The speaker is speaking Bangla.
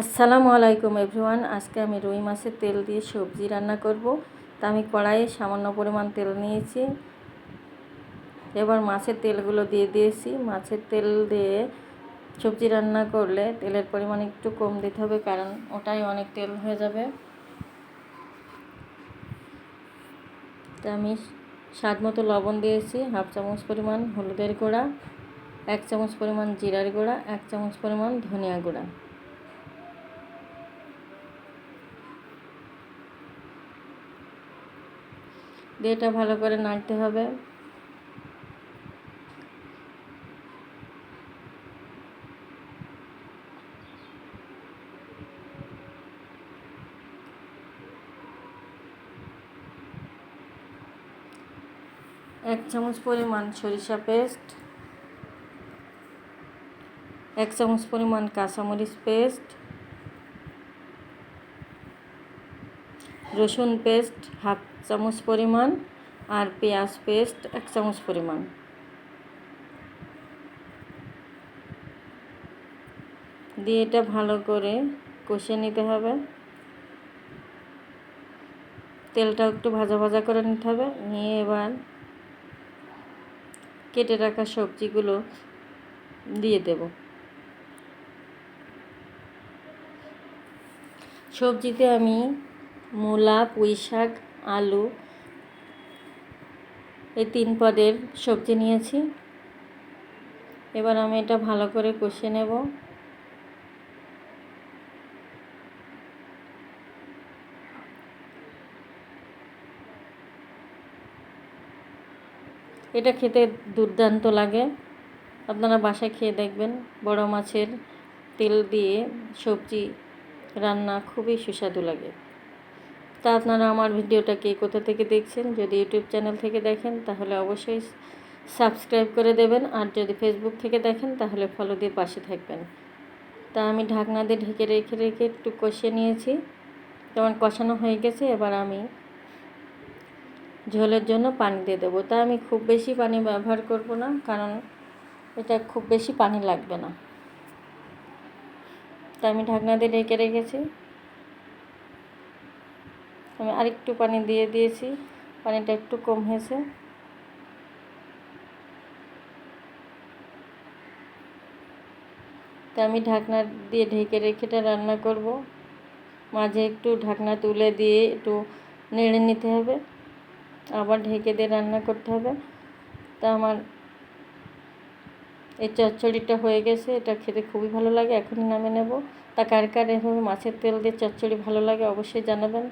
আসসালামু আলাইকুম এভরিওয়ান। আজকে আমি রুই মাছের তেল দিয়ে সবজি রান্না করব। তা আমি কড়াইয়ে সামান্য পরিমাণ তেল নিয়েছি। এবার মাছের তেলগুলো দিয়ে দিয়েছি। মাছের তেল দিয়ে সবজি রান্না করলে তেলের পরিমাণ একটু কম দিতে হবে, কারণ ওটাই অনেক তেল হয়ে যাবে। তা আমি স্বাদ মতো লবণ দিয়েছি, হাফ চামচ পরিমাণ হলুদের গুঁড়া, এক চামচ পরিমাণ জিরার গুঁড়া, এক চামচ পরিমাণ ধনিয়া গুঁড়া। দিয়ে এটা ভালো করে নাড়তে হবে। এক চামচ পরিমাণ সরিষা পেস্ট, এক চামচ পরিমাণ কাঁচামরিচ পেস্ট রসুন পেস্ট হাফ চামচ পরিমাণ আর পেঁয়াজ পেস্ট এক চামচ পরিমাণ। দিয়ে এটা ভালো করে কষে নিতে হবে। তেলটা একটু ভাজা ভাজা করে নিতে হবে। নিয়ে এবার কেটে রাখা সবজিগুলো দিয়ে দেব। সবজিতে আমি মূলা পুঁই শাক আলু এই তিন পদের সবজি নিয়েছি। এবার আমি এটা ভালো করে কষে নেব। এটা খেতে দুর্দান্ত লাগে। আপনারা বাসায় খেয়ে দেখবেন, বড় মাছের তেল দিয়ে সবজি রান্না খুবই সুস্বাদু লাগে। তা আপনারা আমার ভিডিওটা কে কোথা থেকে দেখছেন যদি ইউটিউব চ্যানেল থেকে দেখেন, তাহলে অবশ্যই সাবস্ক্রাইব করে দেবেন। আর যদি ফেসবুক থেকে দেখেন, তাহলে ফলো দিয়ে পাশে থাকবেন। তা আমি ঢাকনা দিয়ে ঢেকে রেখে রেখে একটু কষিয়ে নিয়েছি। যেমন কষানো হয়ে গেছে, এবার আমি ঝোলের জন্য পানি দিয়ে দেবো। তা আমি খুব বেশি পানি ব্যবহার করব না, কারণ এটা খুব বেশি পানি লাগবে না। তা আমি ঢাকনা দিয়ে ঢেকে রেখেছি। আমি আরেকটু পানি দিয়ে দিয়েছি। পানিটা একটু কম হয়েছে। তা আমি ঢাকনা দিয়ে ঢেকে রেখে এটা রান্না করব। মাঝে একটু ঢাকনা তুলে দিয়ে একটু নেড়ে নিতে হবে। আবার ঢেকে দিয়ে রান্না করতে হবে। তা আমার এই চচ্চড়িটা হয়ে গেছে। এটা খেতে খুবই ভালো লাগে। এখনই নামে নেব। তা কার কার এভাবে মাছের তেল দিয়ে চচ্চড়ি ভালো লাগে অবশ্যই জানাবেন।